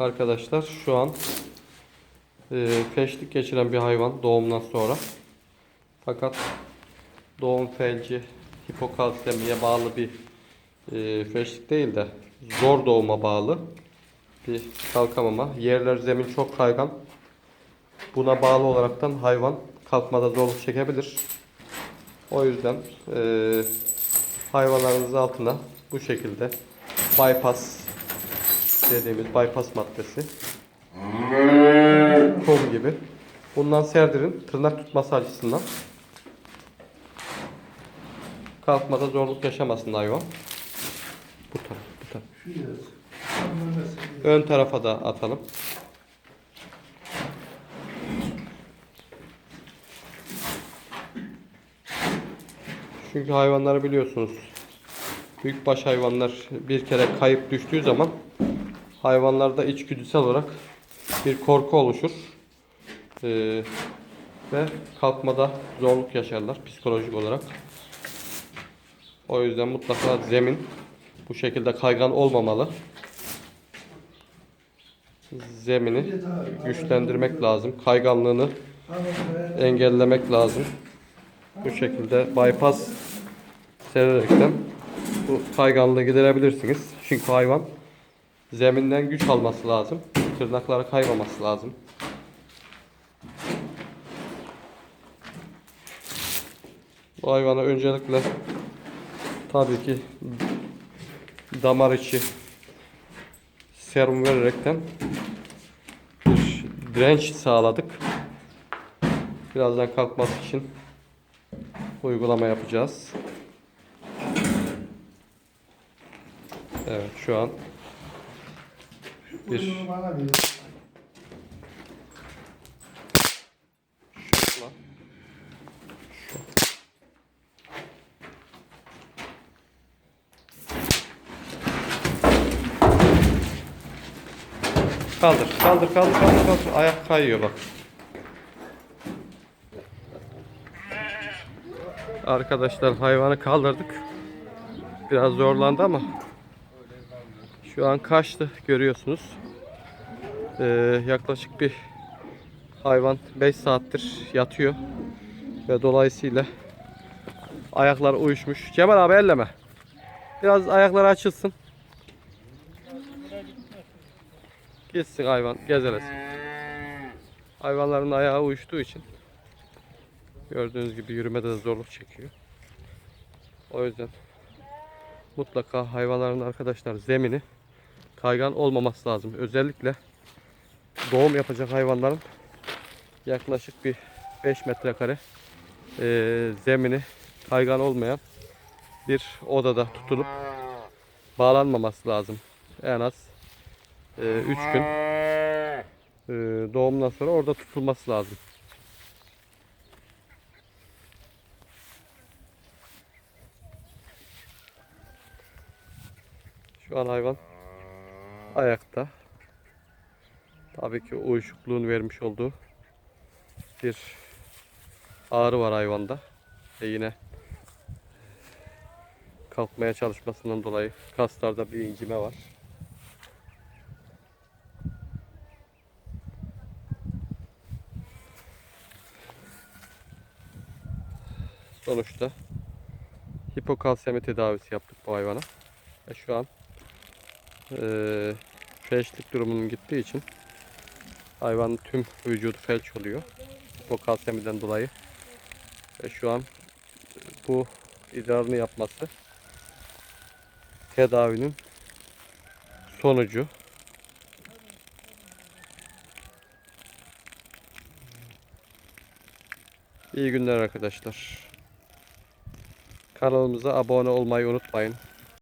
Arkadaşlar şu an e, feşlik geçiren bir hayvan doğumdan sonra. Fakat doğum felci hipokalsemiye bağlı bir e, feşlik değil de zor doğuma bağlı bir kalkamama. Yerler zemin çok kaygan. Buna bağlı olaraktan hayvan kalkmada zorluk çekebilir. O yüzden e, hayvanlarınız altına bu şekilde bypass dediğimiz bypass maddesi. Kum gibi. Bundan serdirin tırnak tutması açısından. Kalkmada zorluk yaşamasın hayvan. Bu taraf bu taraf. Ön tarafa da atalım. Çünkü hayvanları biliyorsunuz büyükbaş hayvanlar bir kere kayıp düştüğü zaman hayvanlarda içgüdüsel olarak bir korku oluşur. Ee, ve kalkmada zorluk yaşarlar psikolojik olarak. O yüzden mutlaka zemin bu şekilde kaygan olmamalı. Zemini güçlendirmek lazım. Kayganlığını engellemek lazım. Bu şekilde bypass sererekten bu kayganlığı giderebilirsiniz. Çünkü hayvan zeminden güç alması lazım. Tırnakları kaymaması lazım. Bu hayvana öncelikle tabii ki damar içi serum vererekten bir direnç sağladık. Birazdan kalkması için uygulama yapacağız. Evet şu an bir şokla Kaldır, kaldır, kaldır, kaldır, kaldır. Ayak kayıyor bak. Arkadaşlar hayvanı kaldırdık. Biraz zorlandı ama şu an kaçtı görüyorsunuz. Ee, yaklaşık bir hayvan 5 saattir yatıyor ve dolayısıyla ayaklar uyuşmuş. Cemal abi elleme. Biraz ayakları açılsın. Gitsin hayvan gezelesin. Hayvanların ayağı uyuştuğu için gördüğünüz gibi yürümede de zorluk çekiyor. O yüzden mutlaka hayvanların arkadaşlar zemini kaygan olmaması lazım. Özellikle doğum yapacak hayvanların yaklaşık bir 5 metrekare eee zemini kaygan olmayan bir odada tutulup bağlanmaması lazım. En az 3 gün eee, doğumdan sonra orada tutulması lazım. Şu an hayvan ayakta. Tabii ki uyuşukluğun vermiş olduğu bir ağrı var hayvanda. Ve yine kalkmaya çalışmasından dolayı kaslarda bir incime var. Sonuçta hipokalsemi tedavisi yaptık bu hayvana. Ve şu an eee felçlik durumunun gittiği için hayvanın tüm vücudu felç oluyor. Hipokalsemiden dolayı. Ve şu an bu idrarını yapması tedavinin sonucu. İyi günler arkadaşlar. Kanalımıza abone olmayı unutmayın.